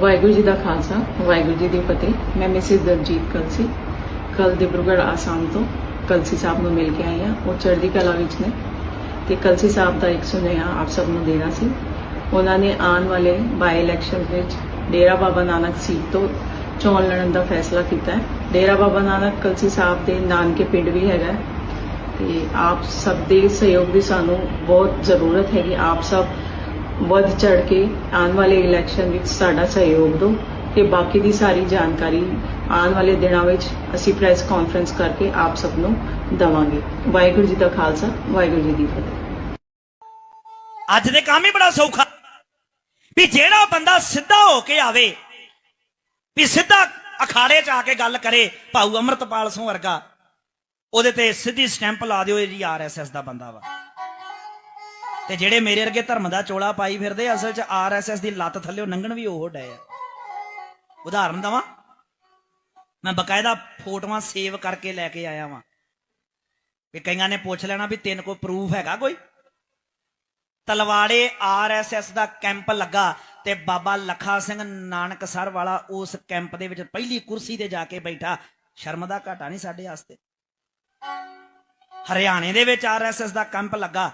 ਵਾਹਿਗੁਰੂ ਜੀ ਦਾ ਖਾਲਸਾ, ਵਾਹਿਗੁਰੂ ਜੀ ਦੀ ਫਤਿਹ। ਮੈਂ ਮਿਸਿਸ ਦਰਜੀਤ ਕਲਸੀ ਕੱਲ ਦਿਬਰੂਗੜ੍ਹ ਆਸਾਮ ਤੋਂ ਕਲਸੀ ਸਾਹਿਬ ਨੂੰ ਮਿਲ ਕੇ ਆਈ ਹਾਂ। ਉਹ ਚੜ੍ਹਦੀ ਕਲਾ ਵਿੱਚ ਨੇ। ਤੇ ਕਲਸੀ ਸਾਹਿਬ ਦਾ ਇੱਕ ਸੁਨੇਹਾ ਆਪ ਸਭ ਨੂੰ ਦੇਣਾ ਸੀ। ਉਹਨਾਂ ਨੇ ਆਉਣ ਵਾਲੇ ਬਾਈ ਇਲੈਕਸ਼ਨ ਵਿੱਚ ਡੇਰਾ ਬਾਬਾ ਨਾਨਕ ਸੀਟ ਤੋਂ ਚੋਣ ਲੜਨ ਦਾ ਫੈਸਲਾ ਕੀਤਾ ਹੈ। ਡੇਰਾ ਬਾਬਾ ਨਾਨਕ ਕਲਸੀ ਸਾਹਿਬ ਦੇ ਨਾਨਕੇ ਪਿੰਡ ਵੀ ਹੈਗਾ ਤੇ ਆਪ ਸਭ ਦੇ ਸਹਿਯੋਗ ਦੀ ਸਾਨੂੰ ਬਹੁਤ ਜ਼ਰੂਰਤ ਹੈਗੀ। ਆਪ ਸਭ ਵੱਧ ਚੜ ਕੇ ਆਉਣ ਵਾਲੇ ਇਲੈਕਸ਼ਨ ਵਿੱਚ ਸਾਡਾ ਸਹਿਯੋਗ ਦਿਓ ਤੇ ਬਾਕੀ ਦੀ ਸਾਰੀ ਜਾਣਕਾਰੀ ਆਉਣ ਵਾਲੇ ਦਿਨਾਂ ਵਿੱਚ ਅਸੀਂ ਪ੍ਰੈਸ ਕਾਨਫਰੰਸ ਕਰਕੇ ਆਪ ਸਭ ਨੂੰ ਦਵਾਂਗੇ। ਵਾਹਿਗੁਰੂ ਜੀ ਦਾ ਖਾਲਸਾ, ਵਾਹਿਗੁਰੂ ਜੀ ਦੀ ਫਤਿਹ। ਅੱਜ ਦੇ ਕੰਮ ਹੀ ਬੜਾ ਸੌਖਾ। ਵੀ ਜਿਹੜਾ ਬੰਦਾ ਸਿੱਧਾ ਹੋ ਕੇ ਆਵੇ, ਵੀ ਸਿੱਧਾ ਅਖਾੜੇ 'ਚ ਆ ਕੇ ਗੱਲ ਕਰੇ, ਭਾਊ ਅਮਰਤਪਾਲ ਸਿੰਘ ਵਰਗਾ, ਉਹਦੇ ਤੇ ਸਿੱਧੀ ਸਟੈਂਪ ਲਾ ਦਿਓ ਇਹ ਜੀ ਆਰਐਸਐਸ ਦਾ ਬੰਦਾ ਵਾ। ਤੇ ਜਿਹੜੇ ਮੇਰੇ ਵਰਗੇ ਧਰਮ ਦਾ ਚੋਲਾ ਪਾਈ ਫਿਰਦੇ ਅਸਲ 'ਚ ਆਰਐਸਐਸ ਦੀ ਲੱਤ ਥੱਲੇ ਲੰਘਣ ਵੀ ਉਹ ਡਏ ਆ। ਉਦਾਹਰਨ ਦਵਾਂ, ਮੈਂ ਬਕਾਇਦਾ ਫੋਟੋਆਂ ਸੇਵ ਕਰਕੇ ਲੈ ਕੇ ਆਇਆ ਵਾਂ। ਵੀ ਕਈਆਂ ਨੇ ਪੁੱਛ ਲੈਣਾ ਵੀ ਤੈਨੂੰ ਕੋਈ ਪ੍ਰੂਫ ਹੈਗਾ ਕੋਈ? ਤਲਵਾੜੇ ਆਰਐਸਐਸ ਦਾ ਕੈਂਪ ਲੱਗਾ ਤੇ ਬਾਬਾ ਲਖਾ ਸਿੰਘ ਨਾਨਕਸਰ ਵਾਲਾ ਉਸ ਕੈਂਪ ਦੇ ਵਿੱਚ ਪਹਿਲੀ ਕੁਰਸੀ ਤੇ ਜਾ ਕੇ ਬੈਠਾ। ਸ਼ਰਮ ਦਾ ਘਾਟਾ ਨਹੀਂ ਸਾਡੇ ਵਾਸਤੇ। ਹਰਿਆਣੇ ਦੇ ਵਿੱਚ ਆਰਐਸਐਸ ਦਾ ਕੈਂਪ ਲੱਗਾ।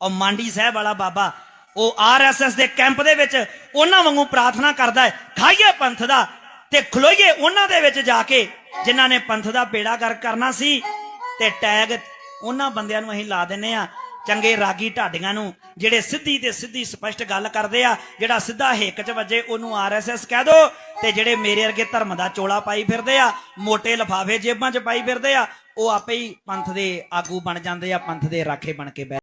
ਉਹ ਮਾਂਡੀ ਸਾਹਿਬ ਵਾਲਾ ਬਾਬਾ, ਉਹ ਆਰਐਸਐਸ ਦੇ ਕੈਂਪ ਦੇ ਵਿੱਚ ਉਹਨਾਂ ਵਾਂਗੂ ਪ੍ਰਾਰਥਨਾ ਕਰਦਾ ਹੈ, ਖਾਈਏ ਪੰਥ ਦਾ ਤੇ ਖਲੋਈਏ ਉਹਨਾਂ ਦੇ ਵਿੱਚ ਜਾ ਕੇ, ਜਿਨ੍ਹਾਂ ਨੇ ਪੰਥ ਦਾ ਬੇੜਾ ਕਰ ਕਰਨਾ ਸੀ ਤੇ ਟੈਗ ਉਹਨਾਂ ਬੰਦਿਆਂ ਨੂੰ ਅਸੀਂ ਲਾ ਦਿੰਨੇ ਆ ਚੰਗੇ ਰਾਗੀ ਢਾਡੀਆਂ ਨੂੰ, ਜਿਹੜੇ ਸਿੱਧੀ ਤੇ ਸਿੱਧੀ ਸਪਸ਼ਟ ਗੱਲ ਕਰਦੇ ਆ, ਜਿਹੜਾ ਸਿੱਧਾ ਹੇਕ 'ਚ ਵੱਜੇ, ਉਹਨੂੰ ਆਰਐਸਐਸ ਕਹਿ ਦੋ ਤੇ ਜਿਹੜੇ ਮੇਰੇ ਵਰਗੇ ਧਰਮ ਦਾ ਚੋਲਾ ਪਾਈ ਫਿਰਦੇ ਆ ਮੋٹے ਲਫਾਫੇ ਜੇਬਾਂ 'ਚ ਪਾਈ ਫਿਰਦੇ ਆ, ਉਹ ਆਪੇ ਹੀ ਪੰਥ ਦੇ ਆਗੂ ਬਣ ਜਾਂਦੇ ਆ, ਪੰਥ ਦੇ ਰਾਖੇ ਬਣ ਕੇ ਬਹਿ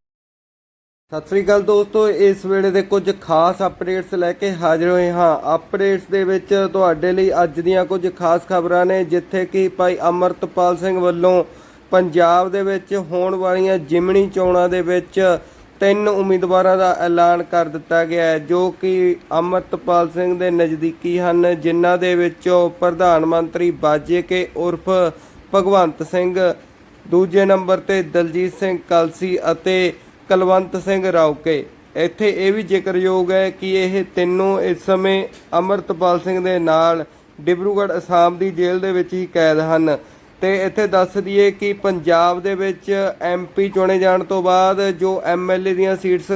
ਸਤਿ ਸ੍ਰੀ ਅਕਾਲ ਦੋਸਤੋ, ਇਸ ਵੇਲੇ ਦੇ ਕੁਝ ਖਾਸ ਅਪਡੇਟਸ ਲੈ ਕੇ ਹਾਜ਼ਰ ਹੋਏ ਹਾਂ। ਅਪਡੇਟਸ ਦੇ ਵਿੱਚ ਤੁਹਾਡੇ ਲਈ ਅੱਜ ਦੀਆਂ ਕੁਝ ਖਾਸ ਖਬਰਾਂ ਨੇ, ਜਿੱਥੇ ਕਿ ਭਾਈ ਅਮਰਤਪਾਲ ਸਿੰਘ ਵੱਲੋਂ ਪੰਜਾਬ ਦੇ ਵਿੱਚ ਹੋਣ ਵਾਲੀਆਂ ਜਿਮਣੀ ਚੋਣਾਂ ਦੇ ਵਿੱਚ ਤਿੰਨ ਉਮੀਦਵਾਰਾਂ ਦਾ ਐਲਾਨ ਕਰ ਦਿੱਤਾ ਗਿਆ ਹੈ, ਜੋ ਕਿ ਅਮਰਤਪਾਲ ਸਿੰਘ ਦੇ ਨਜ਼ਦੀਕੀ ਹਨ, ਜਿਨ੍ਹਾਂ ਦੇ ਵਿੱਚੋਂ ਪ੍ਰਧਾਨ ਮੰਤਰੀ ਬਾਜੇ ਕੇ ਉਰਫ ਭਗਵੰਤ ਸਿੰਘ, ਦੂਜੇ ਨੰਬਰ ਤੇ ਦਲਜੀਤ ਸਿੰਘ ਕਲਸੀ ਅਤੇ ਕਲਵੰਤ ਸਿੰਘ ਰਾਉਕੇ। ਇੱਥੇ ਇਹ ਵੀ ਜ਼ਿਕਰਯੋਗ ਹੈ ਕਿ ਇਹ ਤਿੰਨੋਂ ਇਸ ਸਮੇਂ ਅਮਰਤਪਾਲ ਸਿੰਘ ਦੇ ਨਾਲ ਡਿਬਰੂਗੜ੍ਹ ਅਸਾਮ ਦੀ ਜੇਲ੍ਹ ਦੇ ਵਿੱਚ ਹੀ ਕੈਦ ਹਨ। ਤੇ ਇੱਥੇ ਦੱਸ ਦਈਏ ਕਿ ਪੰਜਾਬ ਦੇ ਵਿੱਚ ਐਮਪੀ ਚੁਣੇ ਜਾਣ ਤੋਂ ਬਾਅਦ ਜੋ ਐਮਐਲਏ ਦੀਆਂ ਸੀਟਸ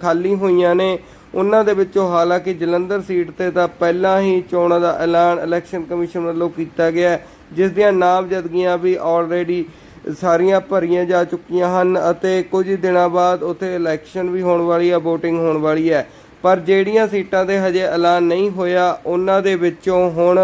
ਖਾਲੀ ਹੋਈਆਂ ਨੇ, ਉਹਨਾਂ ਦੇ ਵਿੱਚੋਂ ਹਾਲਾਂਕਿ ਜਲੰਧਰ ਸੀਟ ਤੇ ਤਾਂ ਪਹਿਲਾਂ ਹੀ ਚੋਣਾਂ ਦਾ ਐਲਾਨ ਇਲੈਕਸ਼ਨ ਕਮਿਸ਼ਨ ਵੱਲੋਂ ਕੀਤਾ ਗਿਆ ਜਿਸ ਦੀਆਂ ਨਾਮਜ਼ਦਗੀਆਂ ਵੀ ਆਲਰੇਡੀ ਸਾਰੀਆਂ ਭਰੀਆਂ ਜਾ ਚੁੱਕੀਆਂ ਹਨ ਅਤੇ ਕੁਝ ਦਿਨਾਂ ਬਾਅਦ ਉੱਥੇ ਇਲੈਕਸ਼ਨ ਵੀ ਹੋਣ ਵਾਲੀ ਹੈ VOTING ਹੋਣ ਵਾਲੀ ਹੈ। ਪਰ ਜਿਹੜੀਆਂ ਸੀਟਾਂ ਤੇ ਹਜੇ ਐਲਾਨ ਨਹੀਂ ਹੋਇਆ, ਉਹਨਾਂ ਦੇ ਵਿੱਚੋਂ ਹੁਣ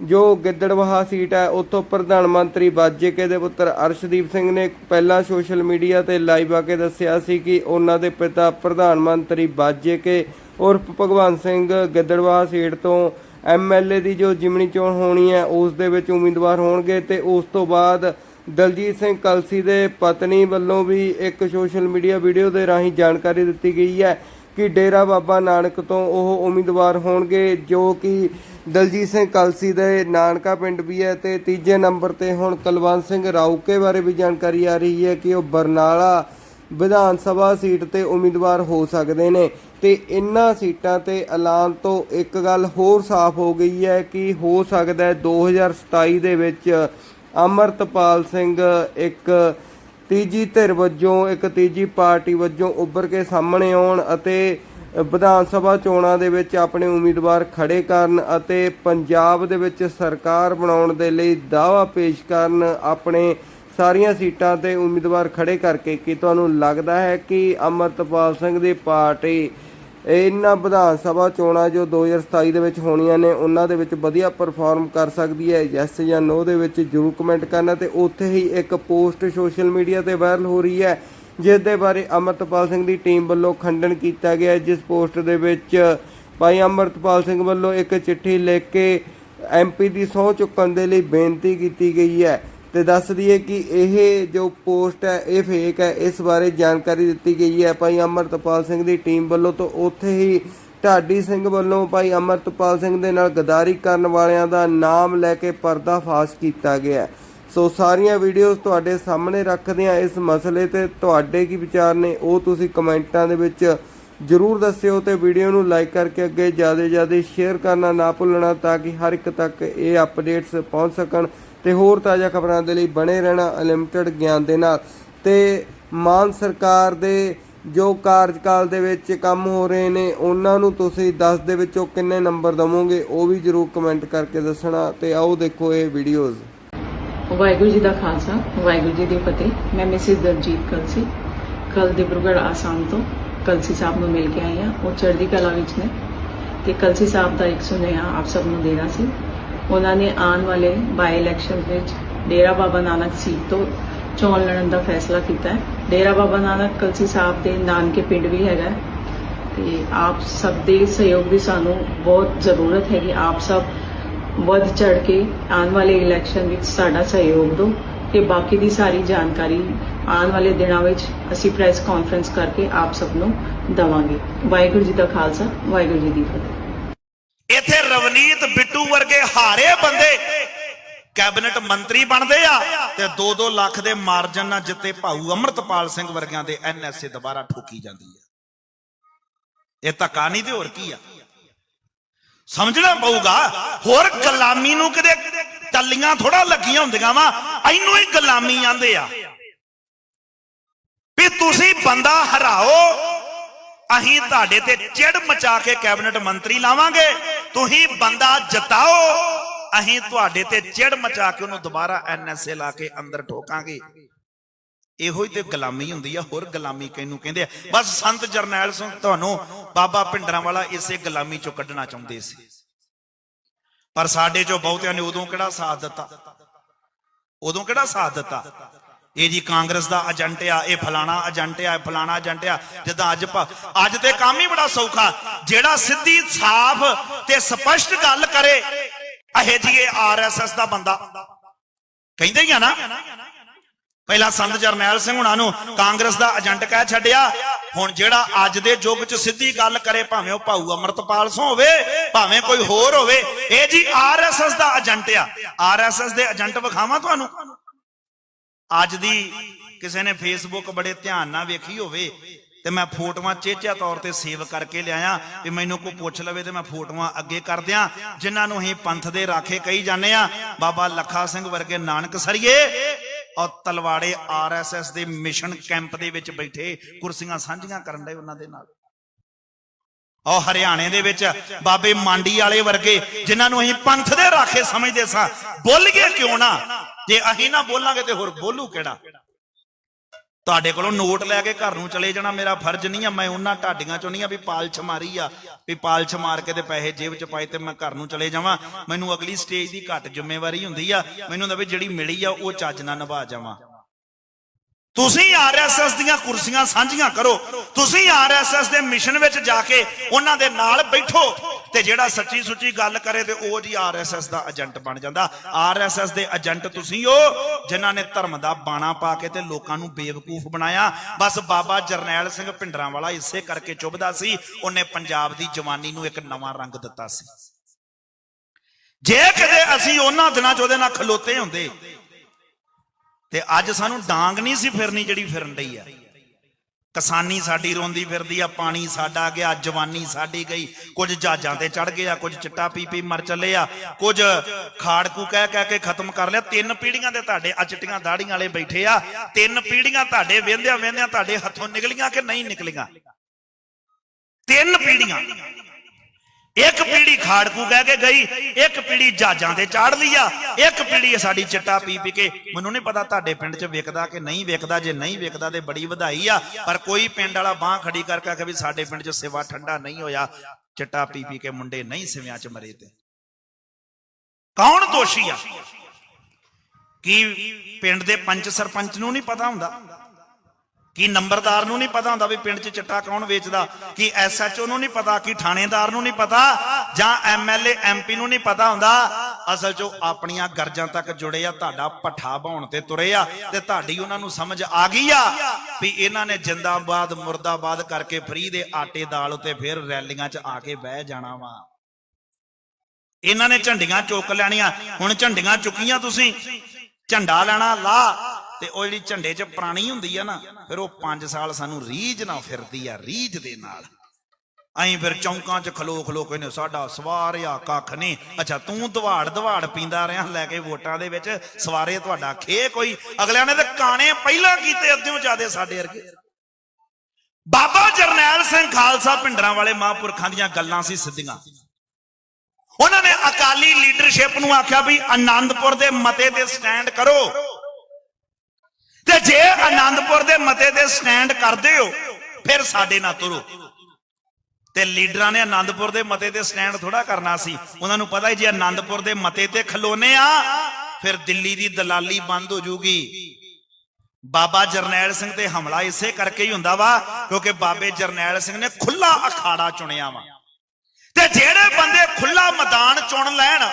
ਜੋ ਗਿੱਦੜਵਾਹਾ ਸੀਟ ਹੈ, ਉੱਥੋਂ ਪ੍ਰਧਾਨ ਮੰਤਰੀ ਬਾਜੇਕੇ ਦੇ ਪੁੱਤਰ ਅਰਸ਼ਦੀਪ ਸਿੰਘ ਨੇ ਪਹਿਲਾਂ ਸੋਸ਼ਲ ਮੀਡੀਆ ਤੇ ਲਾਈਵ ਆ ਕੇ ਦੱਸਿਆ ਸੀ ਕਿ ਉਹਨਾਂ ਦੇ ਪਿਤਾ ਪ੍ਰਧਾਨ ਮੰਤਰੀ ਬਾਜੇਕੇ ਉਰਫ ਭਗਵੰਤ ਸਿੰਘ ਗਿੱਦੜਵਾਹਾ ਸੀਟ ਤੋਂ ਐਮਐਲਏ ਦੀ ਜੋ ਜਿਮਣੀ ਚੋਣ ਹੋਣੀ ਹੈ, ਉਸ ਦੇ ਵਿੱਚ ਉਮੀਦਵਾਰ ਹੋਣਗੇ ਤੇ ਉਸ ਤੋਂ ਬਾਅਦ ਦਲਜੀਤ ਸਿੰਘ ਕਲਸੀ ਦੇ ਪਤਨੀ ਵੱਲੋਂ ਵੀ ਇੱਕ ਸੋਸ਼ਲ ਮੀਡੀਆ ਵੀਡੀਓ ਦੇ ਰਾਹੀਂ ਜਾਣਕਾਰੀ ਦਿੱਤੀ ਗਈ ਹੈ ਕਿ ਡੇਰਾ ਬਾਬਾ ਨਾਨਕ ਤੋਂ ਉਹ ਉਮੀਦਵਾਰ ਹੋਣਗੇ, ਜੋ ਕਿ ਦਲਜੀਤ ਸਿੰਘ ਕਲਸੀ ਦੇ ਨਾਨਕਾ ਪਿੰਡ ਵੀ ਹੈ ਤੇ ਤੀਜੇ ਨੰਬਰ ਤੇ ਹੁਣ ਕੁਲਵੰਤ ਸਿੰਘ ਰਾਉਕੇ ਬਾਰੇ ਵੀ ਜਾਣਕਾਰੀ ਆ ਰਹੀ ਹੈ ਕਿ ਉਹ ਬਰਨਾਲਾ ਵਿਧਾਨ ਸਭਾ ਸੀਟ ਤੇ ਉਮੀਦਵਾਰ ਹੋ ਸਕਦੇ ਨੇ ਤੇ ਇਨ੍ਹਾਂ ਸੀਟਾਂ ਤੇ ਐਲਾਨ ਤੋਂ ਇੱਕ ਗੱਲ ਹੋਰ ਸਾਫ਼ ਹੋ ਗਈ ਹੈ ਕਿ ਹੋ ਸਕਦਾ ਹੈ 2027 ਦੇ ਵਿੱਚ ਅਮਰਤਪਾਲ ਸਿੰਘ ਇੱਕ ਤੀਜੀ ਧਿਰ ਵਜੋਂ, ਇੱਕ ਤੀਜੀ ਪਾਰਟੀ ਵਜੋਂ ਉੱਭਰ ਕੇ ਸਾਹਮਣੇ ਆਉਣ ਅਤੇ ਵਿਧਾਨ ਸਭਾ ਚੋਣਾਂ ਦੇ ਵਿੱਚ ਆਪਣੇ ਉਮੀਦਵਾਰ ਖੜੇ ਕਰਨ ਅਤੇ ਪੰਜਾਬ ਦੇ ਵਿੱਚ ਸਰਕਾਰ ਬਣਾਉਣ ਦੇ ਲਈ ਦਾਅਵਾ ਪੇਸ਼ ਕਰਨ ਆਪਣੇ ਸਾਰੀਆਂ ਸੀਟਾਂ ਤੇ ਉਮੀਦਵਾਰ ਖੜੇ ਕਰਕੇ ਕੀ ਤੁਹਾਨੂੰ ਲੱਗਦਾ ਹੈ ਕਿ ਅਮਰਤਪਾਲ ਸਿੰਘ ਦੀ ਪਾਰਟੀ ਇਹਨਾਂ ਵਿਧਾਨ ਸਭਾ ਚੋਣਾਂ ਜੋ 2027 ਦੇ ਵਿੱਚ ਹੋਣੀਆਂ ਨੇ, ਉਹਨਾਂ ਦੇ ਵਿੱਚ ਵਧੀਆ ਪਰਫਾਰਮ ਕਰ ਸਕਦੀ ਹੈ ਯੈਸ ਜਾਂ ਨੋ ਦੇ ਵਿੱਚ ਜਰੂਰ ਕਮੈਂਟ ਕਰਨਾ ਤੇ ਉੱਥੇ ਹੀ ਇੱਕ ਪੋਸਟ ਸੋਸ਼ਲ ਮੀਡੀਆ ਤੇ ਵਾਇਰਲ ਹੋ ਰਹੀ ਹੈ ਜਿਸ ਦੇ ਬਾਰੇ ਅਮਰਤਪਾਲ ਸਿੰਘ ਦੀ ਟੀਮ ਵੱਲੋਂ ਖੰਡਨ ਕੀਤਾ ਗਿਆ ਜਿਸ ਪੋਸਟ ਦੇ ਵਿੱਚ ਭਾਈ ਅਮਰਤਪਾਲ ਸਿੰਘ ਵੱਲੋਂ ਇੱਕ ਚਿੱਠੀ ਲਿਖ ਕੇ ਐਮਪੀ ਦੀ ਸਹੁੰ ਚੁੱਕਣ ਦੇ ਲਈ ਬੇਨਤੀ ਕੀਤੀ ਗਈ ਹੈ। ਤੇ ਦੱਸ ਦਈਏ ਕਿ ਇਹ ਜੋ ਪੋਸਟ ਹੈ, ਇਹ ਫੇਕ ਹੈ। ਇਸ ਬਾਰੇ ਜਾਣਕਾਰੀ ਦਿੱਤੀ ਗਈ ਹੈ ਭਾਈ ਅਮਰਤਪਾਲ ਸਿੰਘ ਦੀ ਟੀਮ ਵੱਲੋਂ ਤੋਂ ਉੱਥੇ ਹੀ ਢਾਡੀ ਸਿੰਘ ਵੱਲੋਂ ਭਾਈ ਅਮਰਤਪਾਲ ਸਿੰਘ ਦੇ ਨਾਲ ਗਦਾਰੀ ਕਰਨ ਵਾਲਿਆਂ ਦਾ ਨਾਮ ਲੈ ਕੇ ਪਰਦਾਫਾਸ਼ ਕੀਤਾ ਗਿਆ ਸੋ ਸਾਰੀਆਂ ਵੀਡੀਓਜ਼ ਤੁਹਾਡੇ ਸਾਹਮਣੇ ਰੱਖਦੇ ਹਾਂ ਇਸ ਮਸਲੇ ਤੇ। ਤੁਹਾਡੇ ਕੀ ਵਿਚਾਰ ਨੇ, ਉਹ ਤੁਸੀਂ ਕਮੈਂਟਾਂ ਦੇ ਵਿੱਚ ਜਰੂਰ ਦੱਸਿਓ ਤੇ ਵੀਡੀਓ ਨੂੰ ਲਾਈਕ ਕਰਕੇ ਅੱਗੇ ਜ਼ਿਆਦਾ ਜ਼ਿਆਦਾ ਸ਼ੇਅਰ ਕਰਨਾ ਨਾ ਭੁੱਲਣਾ ਤਾਂ ਕਿ ਹਰ ਇੱਕ ਤੱਕ ਇਹ ਅਪਡੇਟਸ ਪਹੁੰਚ ਸਕਣ। ਤੇ ਹੋਰ ਤਾਜ਼ਾ ਖਬਰਾਂ ਦੇ ਲਈ ਬਣੇ ਰਹਿਣਾ ਅਨਲਿਮਟਿਡ ਗਿਆਨ ਦੇ ਨਾਲ। ਤੇ ਮਾਨ ਸਰਕਾਰ ਦੇ ਜੋ ਕਾਰਜਕਾਲ ਦੇ ਵਿੱਚ ਕੰਮ ਹੋ ਰਹੇ ਨੇ, ਉਹਨਾਂ ਨੂੰ ਤੁਸੀਂ 10 ਦੇ ਵਿੱਚੋਂ ਕਿੰਨੇ ਨੰਬਰ ਦਵੋਗੇ, ਉਹ ਵੀ ਜਰੂਰ ਕਮੈਂਟ ਕਰਕੇ ਦੱਸਣਾ ਤੇ ਆਓ ਦੇਖੋ ਇਹ ਵੀਡੀਓਜ਼ ਵਾਹਿਗੁਰੂ ਜੀ ਦਾ ਖਾਲਸਾ, ਵਾਹਿਗੁਰੂ ਜੀ ਦੀ ਫਤਿਹ। ਮੈਂ ਮਿਸਿਸ ਦਰਜੀਤ ਕਲਸੀ ਕੱਲ ਦਿਬਰੂਗੜ੍ਹ ਆਸਾਮ ਤੋਂ ਕਲਸੀ ਸਾਹਿਬ ਨੂੰ ਮਿਲ ਕੇ ਆਈ ਹਾਂ। ਉਹ ਚੜ੍ਹਦੀ ਕਲਾ ਵਿੱਚ ਨੇ। ਤੇ ਕਲਸੀ ਸਾਹਿਬ ਦਾ ਇੱਕ ਸੁਨੇਹਾ ਆਪ ਸਭ ਨੂੰ ਦੇਣਾ ਸੀ। ਉਹਨਾਂ ਨੇ ਆਉਣ ਵਾਲੇ ਬਾਈ ਇਲੈਕਸ਼ਨ ਵਿੱਚ ਡੇਰਾ ਬਾਬਾ ਨਾਨਕ ਸੀਟ ਤੋਂ ਚੋਣ ਲੜਨ ਦਾ ਫੈਸਲਾ ਕੀਤਾ ਹੈ। ਡੇਰਾ ਬਾਬਾ ਨਾਨਕ ਕਲਸੀ ਸਾਹਿਬ ਦੇ ਨਾਨਕੇ ਪਿੰਡ ਵੀ ਹੈਗਾ ਤੇ ਆਪ ਸਭ ਦੇ ਸਹਿਯੋਗ ਦੀ ਸਾਨੂੰ ਬਹੁਤ ਜ਼ਰੂਰਤ ਹੈ ਕਿ ਆਪ ਸਭ ਵੱਧ ਚੜ ਕੇ ਆਉਣ ਵਾਲੇ ਇਲੈਕਸ਼ਨ ਵਿੱਚ ਸਾਡਾ ਸਹਿਯੋਗ ਦਿਓ ਤੇ ਬਾਕੀ ਦੀ ਸਾਰੀ ਜਾਣਕਾਰੀ ਆਉਣ ਵਾਲੇ ਦਿਨਾਂ ਵਿੱਚ ਅਸੀਂ ਪ੍ਰੈਸ ਕਾਨਫਰੰਸ ਕਰਕੇ ਆਪ ਸਭ ਨੂੰ ਦਵਾਂਗੇ। ਵਾਹਿਗੁਰੂ ਜੀ ਦਾ ਖਾਲਸਾ, ਵਾਹਿਗੁਰੂ ਜੀ ਦੀ ਫਤਿਹ। ਇੱਥੇ ਰਵਨੀਤ ਬਿੱਟੂ ਵਰਗੇ ਹਾਰੇ ਬੰਦੇ ਕੈਬਨਿਟ ਮੰਤਰੀ ਬਣਦੇ ਆ ਤੇ 2-2 ਲੱਖ ਦੇ ਮਾਰਜਨ ਨਾਲ ਜਿੱਤੇ ਭਾਊ ਅਮਰਤਪਾਲ ਸਿੰਘ ਵਰਗਿਆਂ ਦੇ ਐਨਐਸਏ ਦੁਬਾਰਾ ਠੋਕੀ ਜਾਂਦੀ ਆ। ਇਹ ਤਾਂ ਕਹਾਣੀ ਤੇ ਹੋਰ ਕੀ ਆ? ਸਮਝਣਾ ਪਊਗਾ? ਹੋਰ ਗੁਲਾਮੀ ਨੂੰ ਕਿਤੇ ਟੱਲੀਆਂ ਥੋੜਾ ਲੱਗੀਆਂ ਹੁੰਦੀਆਂ ਵਾ, ਇਹਨੂੰ ਹੀ ਗੁਲਾਮੀ ਆਂਦੇ ਆ। ਵੀ ਤੁਸੀਂ ਬੰਦਾ ਹਰਾਓ ਅਸੀਂ ਤੁਹਾਡੇ ਤੇ ਚਿੜ ਮਚਾ ਕੇ ਕੈਬਨਿਟ ਮੰਤਰੀ ਲਾਵਾਂਗੇ। ਤੁਸੀਂ ਬੰਦਾ ਜਿਤਾਓ। ਅਸੀਂ ਤੁਹਾਡੇ ਤੇ ਚਿੜ ਮਚਾ ਕੇ ਉਹਨੂੰ ਦੁਬਾਰਾ ਐਨਐਸਏ ਲਾ ਕੇ ਅੰਦਰ ਠੋਕਾਂਗੇ। ਇਹੋ ਹੀ ਤੇ ਗੁਲਾਮੀ ਹੁੰਦੀ ਆ, ਹੋਰ ਗੁਲਾਮੀ ਕਿਹਨੂੰ ਕਹਿੰਦੇ ਆ? ਬਸ ਸੰਤ ਜਰਨੈਲ ਸਿੰਘ, ਤੁਹਾਨੂੰ ਬਾਬਾ ਪਿੰਡਰਾਂ ਵਾਲਾ ਇਸੇ ਗੁਲਾਮੀ ਚੋਂ ਕੱਢਣਾ ਚਾਹੁੰਦੇ ਸੀ। ਪਰ ਸਾਡੇ ਚੋਂ ਬਹੁਤਿਆਂ ਨੇ ਉਦੋਂ ਕਿਹੜਾ ਸਾਥ ਦਿੱਤਾ? ਉਦੋਂ ਕਿਹੜਾ ਸਾਥ ਦਿੱਤਾ? ਇਹ ਜੀ ਕਾਂਗਰਸ ਦਾ ਏਜੰਟ ਆ, ਇਹ ਫਲਾਣਾ ਏਜੰਟ ਆ, ਇਹ ਫਲਾਣਾ ਏਜੰਟ ਆ। ਜਿੱਦਾਂ ਅੱਜ ਅੱਜ ਤੇ ਕੰਮ ਹੀ ਬੜਾ ਸੌਖਾ। ਜਿਹੜਾ ਸਿੱਧੀ ਸਾਫ਼ ਤੇ ਸਪਸ਼ਟ ਗੱਲ ਕਰੇ, ਇਹ ਜੀ ਇਹ ਆਰਐਸਐਸ ਦਾ ਬੰਦਾ। ਕਹਿੰਦੇ ਹੀ ਆ ਨਾ, ਪਹਿਲਾਂ ਸੰਤ ਜਰਨੈਲ ਸਿੰਘ ਹੁਣਾਂ ਨੂੰ ਕਾਂਗਰਸ ਦਾ ਏਜੰਟ ਕਹਿ ਛੱਡਿਆ, ਹੁਣ ਜਿਹੜਾ ਅੱਜ ਦੇ ਯੁੱਗ 'ਚ ਸਿੱਧੀ ਗੱਲ ਕਰੇ, ਭਾਵੇਂ ਉਹ ਭਾਊ ਅਮਰਤਪਾਲ ਸਿੰਘ ਹੋਵੇ, ਭਾਵੇਂ ਕੋਈ ਹੋਰ ਹੋਵੇ, ਇਹ ਜੀ ਆਰਐਸਐਸ ਦਾ ਏਜੰਟ ਆ। ਆਰਐਸਐਸ ਦੇ ਏਜੰਟ ਵਿਖਾਵਾਂ ਤੁਹਾਨੂੰ? ਅੱਜ ਦੀ ਕਿਸੇ ਨੇ ਫੇਸਬੁੱਕ ਬੜੇ ਧਿਆਨ ਨਾਲ ਵੇਖੀ ਹੋਵੇ ਤੇ ਮੈਂ ਫੋਟੋਆਂ ਚੇਚਾ ਤੌਰ ਤੇ ਸੇਵ ਕਰਕੇ ਲਿਆਇਆ ਵੀ ਮੈਨੂੰ ਕੋਈ ਪੁੱਛ ਲਵੇ ਤੇ ਮੈਂ ਫੋਟੋਆਂ ਅੱਗੇ ਕਰ ਦਿਆਂ। ਜਿਨ੍ਹਾਂ ਨੂੰ ਅਸੀਂ ਪੰਥ ਦੇ ਰਾਖੇ ਕਹੀ ਜਾਂਦੇ ਆ ਬਾਬਾ ਲੱਖਾ ਸਿੰਘ ਵਰਗੇ ਨਾਨਕ ਸਰੀਏ ਔਰ ਤਲਵਾੜੇ ਆਰਐਸਐਸ ਦੇ ਮਿਸ਼ਨ ਕੈਂਪ ਦੇ ਵਿੱਚ ਬੈਠੇ, ਕੁਰਸੀਆਂ ਸਾਂਝੀਆਂ ਕਰਨ ਦੇ ਉਹਨਾਂ ਦੇ ਨਾਲ। ਔਰ ਹਰਿਆਣੇ ਦੇ ਵਿੱਚ ਬਾਬੇ ਮਾਂਡੀ ਵਾਲੇ ਵਰਗੇ ਜਿਨ੍ਹਾਂ ਨੂੰ ਅਸੀਂ ਪੰਥ ਦੇ ਰਾਖੇ ਸਮਝਦੇ ਸਾਂ, ਬੋਲੀਏ ਕਿਉਂ ਨਾ? ਜੇ ਅਸੀਂ ਨਾ ਬੋਲਾਂਗੇ ਤੇ ਹੋਰ ਬੋਲੂ ਕਿਹੜਾ? ਤੁਹਾਡੇ ਕੋਲੋਂ ਨੋਟ ਲੈ ਕੇ ਘਰ ਨੂੰ ਚਲੇ ਜਾਣਾ ਮੇਰਾ ਫਰਜ਼ ਨਹੀਂ ਆ, ਮੈਂ ਉਹਨਾਂ ਢਾਡੀਆਂ ਚੋਂ ਨਹੀਂ ਆ ਵੀ ਪਾਲਛ ਮਾਰੀ ਆ, ਵੀ ਪਾਲਛ ਮਾਰ ਕੇ ਤੇ ਪੈਸੇ ਜੇਬ ਚ ਪਾਏ ਤੇ ਮੈਂ ਘਰ ਨੂੰ ਚਲੇ ਜਾਵਾਂ। ਮੈਨੂੰ ਅਗਲੀ ਸਟੇਜ ਦੀ ਘੱਟ ਜ਼ਿੰਮੇਵਾਰੀ ਹੁੰਦੀ ਆ। ਮੈਨੂੰ ਹੁੰਦਾ ਵੀ ਜਿਹੜੀ ਮਿਲੀ ਆ, ਉਹ ਚੱਜ ਨਾਲ ਨਿਭਾ ਜਾਵਾਂ। ਤੁਸੀਂ ਆਰਐਸਐਸ ਦੀਆਂ ਕੁਰਸੀਆਂ ਸਾਂਝੀਆਂ ਕਰੋ। ਤੁਸੀਂ ਆਰਐਸਐਸ ਦੇ ਮਿਸ਼ਨ ਵਿੱਚ ਜਾ ਕੇ ਉਹਨਾਂ ਦੇ ਨਾਲ ਬੈਠੋ ਤੇ ਜਿਹੜਾ ਸੱਚੀ ਸੁੱਚੀ ਗੱਲ ਕਰੇ ਤੇ ਉਹ ਜੀ ਆਰਐਸਐਸ ਦਾ ਏਜੰਟ ਬਣ ਜਾਂਦਾ। ਆਰਐਸਐਸ ਦੇ ਏਜੰਟ ਤੁਸੀਂ ਹੋ, ਜਿਨ੍ਹਾਂ ਨੇ ਧਰਮ ਦਾ ਬਾਣਾ ਪਾ ਕੇ ਤੇ ਲੋਕਾਂ ਨੂੰ ਬੇਵਕੂਫ ਬਣਾਇਆ। ਬਸ ਬਾਬਾ ਜਰਨੈਲ ਸਿੰਘ ਭਿੰਡਰਾਂ ਵਾਲਾ ਇਸੇ ਕਰਕੇ ਚੁੱਭਦਾ ਸੀ, ਉਹਨੇ ਪੰਜਾਬ ਦੀ ਜਵਾਨੀ ਨੂੰ ਇੱਕ ਨਵਾਂ ਰੰਗ ਦਿੱਤਾ ਸੀ। ਜੇ ਕਦੇ ਅਸੀਂ ਉਹਨਾਂ ਦਿਨਾਂ 'ਚ ਉਹਦੇ ਨਾਲ ਖਲੋਤੇ ਹੁੰਦੇ ਤੇ ਅੱਜ ਸਾਨੂੰ ਡਾਂਗ ਨਹੀਂ ਸੀ ਫਿਰਨੀ ਜਿਹੜੀ ਫਿਰਨ ਡਈ ਆ। ਕਿਸਾਨੀ ਸਾਡੀ ਰੋਂਦੀ ਫਿਰਦੀ ਆ, ਪਾਣੀ ਸਾਡਾ ਗਿਆ, ਜਵਾਨੀ ਸਾਡੀ ਗਈ। ਕੁਝ ਜਹਾਜ਼ਾਂ ਤੇ ਚੜ ਗਏ ਆ ਕੁਝ ਚਿੱਟਾ ਪੀ ਪੀ ਮਰ ਚੱਲੇ ਆ। ਕੁਝ ਖਾੜਕੂ ਕਹਿ ਕਹਿ ਕੇ ਖਤਮ ਕਰ ਲਿਆ। ਤਿੰਨ ਪੀੜੀਆਂ ਦੇ ਤੁਹਾਡੇ ਆ ਚਿੱਟੀਆਂ ਦਾੜੀਆਂ ਵਾਲੇ ਬੈਠੇ ਆ। ਤਿੰਨ ਪੀੜੀਆਂ ਤੁਹਾਡੇ ਵੇਂਦਿਆਂ ਵੇਂਦਿਆਂ ਤੁਹਾਡੇ ਹੱਥੋਂ ਨਿਕਲੀਆਂ ਕਿ ਨਹੀਂ ਨਿਕਲੀਆਂ? ਤਿੰਨ ਪੀੜੀਆਂ ਇੱਕ ਪੀੜੀ ਖਾੜਕੂ ਕਹਿ ਕੇ ਗਈ, ਇੱਕ ਪੀੜੀ ਜਾਜਾਂ ਤੇ ਚਾੜ ਲਿਆ ਇੱਕ ਪੀੜੀ ਸਾਡੀ ਚਿੱਟਾ ਪੀ ਪੀ ਕੇ। ਮੈਨੂੰ ਨਹੀਂ ਪਤਾ ਤੁਹਾਡੇ ਪਿੰਡ 'ਚ ਵਿਕਦਾ ਕਿ ਨਹੀਂ ਵਿਕਦਾ, ਜੇ ਨਹੀਂ ਵਿਕਦਾ ਤੇ ਬੜੀ ਵਧਾਈ ਆ, ਪਰ ਕੋਈ ਪਿੰਡ ਵਾਲਾ ਬਾਹ ਖੜੀ ਕਰਕੇ ਆਖੇ ਵੀ ਸਾਡੇ ਪਿੰਡ 'ਚ ਸਿਵਾ ਠੰਡਾ ਨਹੀਂ ਹੋਇਆ, ਚਿੱਟਾ ਪੀ ਪੀ ਕੇ ਮੁੰਡੇ ਨਹੀਂ ਸਿਵਿਆਂ 'ਚ ਮਰੇ ਤੇ। ਕੌਣ ਦੋਸ਼ੀ ਆ? ਕੀ ਪਿੰਡ ਦੇ ਪੰਚ ਸਰਪੰਚ ਨੂੰ ਨਹੀਂ ਪਤਾ ਹੁੰਦਾ? ਕੀ ਨੰਬਰਦਾਰ ਨੂੰ ਨਹੀਂ ਪਤਾ ਹੁੰਦਾ ਵੀ ਪਿੰਡ 'ਚ ਚਿੱਟਾ ਕੌਣ ਵੇਚਦਾ? ਕੀ ਐਸਐਚਓ ਨੂੰ ਨਹੀਂ ਪਤਾ? ਕੀ ਥਾਣੇਦਾਰ ਨੂੰ ਨਹੀਂ ਪਤਾ? ਜਾਂ ਐਮਐਲਏ ਐਮਪੀ ਨੂੰ ਨਹੀਂ ਪਤਾ ਹੁੰਦਾ? ਅਸਲ 'ਚ ਉਹ ਆਪਣੀਆਂ ਗਰਜਾਂ ਤੱਕ ਜੁੜੇ ਆ, ਤੁਹਾਡਾ ਪੱਠਾ ਬਾਉਣ ਤੇ ਤੁਰੇ ਆ ਤੇ ਤੁਹਾਡੀ ਉਹਨਾਂ ਨੂੰ ਸਮਝ ਆ ਗਈ ਆ ਵੀ ਇਹਨਾਂ ਨੇ ਜਿੰਦਾਬਾਦ, ਮੁਰਦਾਬਾਦ ਕਰਕੇ ਫਰੀ ਦੇ ਆਟੇ ਦਾਲ ਉੱਤੇ ਫਿਰ ਰੈਲੀਆਂ 'ਚ ਆ ਕੇ ਬਹਿ ਜਾਣਾ ਵਾ। ਇਹਨਾਂ ਨੇ ਝੰਡੀਆਂ ਚੁੱਕ ਲੈਣੀਆਂ। ਹੁਣ ਝੰਡੀਆਂ ਚੁੱਕੀਆਂ ਤੁਸੀਂ। ਝੰਡਾ ਲੈਣਾ, ਲਾ। ਤੇ ਉਹ ਜਿਹੜੀ ਝੰਡੇ 'ਚ ਪੁਰਾਣੀ ਹੁੰਦੀ ਆ ਨਾ, ਫਿਰ ਉਹ 5 ਸਾਲ ਸਾਨੂੰ ਰੀਝ ਨਾਲ ਫਿਰਦੀ ਆ, ਰੀਝ ਦੇ ਨਾਲ। ਅਸੀਂ ਫਿਰ ਚੌਂਕਾਂ 'ਚ ਖਲੋ ਖਲੋ ਕਹਿੰਦੇ ਸਾਡਾ ਸਵਾਰਿਆ ਕੱਖ ਨਹੀਂ। ਅੱਛਾ, ਤੂੰ ਦਵਾੜ ਦਵਾੜ ਪੀਂਦਾ ਰਿਹਾ ਲੈ ਕੇ ਵੋਟਾਂ ਦੇ ਵਿੱਚ, ਸਵਾਰੇ ਤੁਹਾਡਾ ਖੇ ਕੋਈ। ਅਗਲਿਆਂ ਨੇ ਤੇ ਕਾਣੇ ਪਹਿਲਾਂ ਕੀਤੇ, ਅੱਧਿਓਂ ਜਿਆਦੇ ਸਾਡੇ ਵਰਗੇ। ਬਾਬਾ ਜਰਨੈਲ ਸਿੰਘ ਖਾਲਸਾ ਪਿੰਡਰਾਂ ਵਾਲੇ ਮਹਾਂਪੁਰਖਾਂ ਦੀਆਂ ਗੱਲਾਂ ਸੀ ਸਿੱਧੀਆਂ। ਉਹਨਾਂ ਨੇ ਅਕਾਲੀ ਲੀਡਰਸ਼ਿਪ ਨੂੰ ਆਖਿਆ ਵੀ ਆਨੰਦਪੁਰ ਦੇ ਮਤੇ ਤੇ ਸਟੈਂਡ ਕਰੋ। ਤੇ ਜੇ ਆਨੰਦਪੁਰ ਦੇ ਮਤੇ ਤੇ ਸਟੈਂਡ ਕਰਦੇ ਹੋ, ਫਿਰ ਸਾਡੇ ਨਾਲ ਤੁਰੋ। ਤੇ ਲੀਡਰਾਂ ਨੇ ਆਨੰਦਪੁਰ ਦੇ ਮਤੇ ਤੇ ਸਟੈਂਡ ਥੋੜਾ ਕਰਨਾ ਸੀ। ਉਹਨਾਂ ਨੂੰ ਪਤਾ ਹੀ ਜੇ ਆਨੰਦਪੁਰ ਦੇ ਮਤੇ ਤੇ ਖਲੋਨੇ ਆ, ਫਿਰ ਦਿੱਲੀ ਦੀ ਦਲਾਲੀ ਬੰਦ ਹੋ ਜੂਗੀ। ਬਾਬਾ ਜਰਨੈਲ ਸਿੰਘ ਤੇ ਹਮਲਾ ਇਸੇ ਕਰਕੇ ਹੀ ਹੁੰਦਾ ਵਾ, ਕਿਉਂਕਿ ਬਾਬੇ ਜਰਨੈਲ ਸਿੰਘ ਨੇ ਖੁੱਲਾ ਅਖਾੜਾ ਚੁਣਿਆ ਵਾ। ਤੇ ਜਿਹੜੇ ਬੰਦੇ ਖੁੱਲਾ ਮੈਦਾਨ ਚੁਣ ਲੈਣ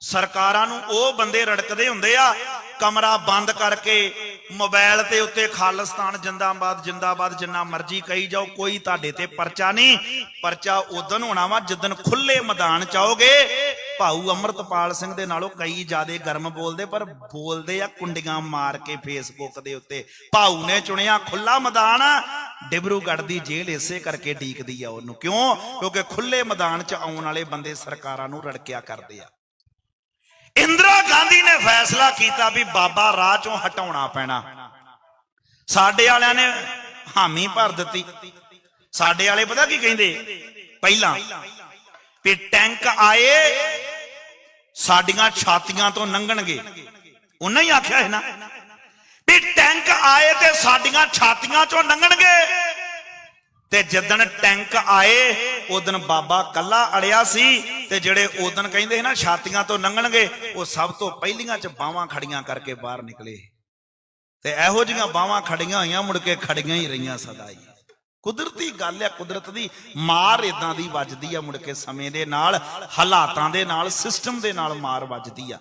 ਸਰਕਾਰਾਂ ਨੂੰ ਉਹ ਬੰਦੇ ਰੜਕਦੇ ਹੁੰਦੇ ਆ, ਕਮਰਾ ਬੰਦ ਕਰਕੇ ਮੋਬਾਈਲ ਤੇ ਉੱਤੇ ਖਾਲਿਸਤਾਨ ਜਿੰਦਾਬਾਦ ਜਿੰਦਾਬਾਦ ਜਿੰਨਾ ਮਰਜ਼ੀ ਕਹੀ ਜਾਓ, ਕੋਈ ਤੁਹਾਡੇ ਤੇ ਪਰਚਾ ਨਹੀਂ। ਪਰਚਾ ਉਦੋਂ ਹੋਣਾ ਵਾ ਜਿੱਦਨ ਖੁੱਲੇ ਮੈਦਾਨ ਚ ਆਓਗੇ, ਭਾਊ ਅਮਰਤਪਾਲ ਸਿੰਘ ਦੇ ਨਾਲੋਂ ਕਈ ਜਿਆਦੇ ਗਰਮ ਬੋਲਦੇ, ਪਰ ਬੋਲਦੇ ਆ ਕੁੰਡੀਆਂ ਮਾਰ ਕੇ ਫੇਸਬੁੱਕ ਦੇ ਉੱਤੇ। ਭਾਊ ਨੇ ਚੁਣਿਆ ਖੁੱਲਾ ਮੈਦਾਨ, ਡਿਬਰੂਗੜ੍ਹ ਦੀ ਜੇਲ੍ਹ ਇਸੇ ਕਰਕੇ ਢੀਕਦੀ ਆ ਉਹਨੂੰ। ਕਿਉਂ? ਕਿਉਂਕਿ ਖੁੱਲੇ ਮੈਦਾਨ ਚ ਆਉਣ ਵਾਲੇ ਬੰਦੇ ਸਰਕਾਰਾਂ ਨੂੰ ਰੜਕਿਆ ਕਰਦੇ ਆ। ਇੰਦਰਾ ਗਾਂਧੀ ਨੇ ਫੈਸਲਾ ਕੀਤਾ ਵੀ ਬਾਬਾ ਰਾਹ ਚੋਂ ਹਟਾਉਣਾ ਪੈਣਾ। ਸਾਡੇ ਵਾਲਿਆਂ ਨੇ ਹਾਮੀ ਭਰ ਦਿੱਤੀ। ਸਾਡੇ ਵਾਲੇ ਪਤਾ ਕੀ ਕਹਿੰਦੇ? ਪਹਿਲਾਂ ਵੀ ਟੈਂਕ ਆਏ, ਸਾਡੀਆਂ ਛਾਤੀਆਂ ਤੋਂ ਲੰਘਣਗੇ ਉਹਨਾਂ ਹੀ ਆਖਿਆ ਹੈ ਨਾ। ਵੀ ਟੈਂਕ ਆਏ ਤੇ ਸਾਡੀਆਂ ਛਾਤੀਆਂ ਚੋਂ ਲੰਘਣਗੇ ਤੇ ਜਦੋਂ ਟੈਂਕ ਆਏ, ਉਦੋਂ ਬਾਬਾ ਕੱਲਾ ਅੜਿਆ ਸੀ। ਤੇ ਜਿਹੜੇ ਉਦੋਂ ਕਹਿੰਦੇ ਸੀ ਨਾ ਛਾਤੀਆਂ ਤੋਂ ਲੰਘਣਗੇ, ਉਹ ਸਭ ਤੋਂ ਪਹਿਲੀਆਂ ਚ ਬਾਹਾਂ ਖੜੀਆਂ ਕਰਕੇ ਬਾਹਰ ਨਿਕਲੇ। ਤੇ ਇਹੋ ਜੀਆਂ ਬਾਹਾਂ ਖੜੀਆਂ ਹੋਈਆਂ, ਮੁੜ ਕੇ ਖੜੀਆਂ ਹੀ ਰਹੀਆਂ ਸਦਾ ਹੀ। ਕੁਦਰਤੀ ਗੱਲ ਹੈ ਕੁਦਰਤ ਦੀ ਮਾਰ ਇਦਾਂ ਦੀ ਵੱਜਦੀ ਆ, ਮੁੜ ਕੇ ਸਮੇਂ ਦੇ ਨਾਲ, ਹਾਲਾਤਾਂ ਦੇ ਨਾਲ ਸਿਸਟਮ ਦੇ ਨਾਲ ਮਾਰ ਵੱਜਦੀ ਆ।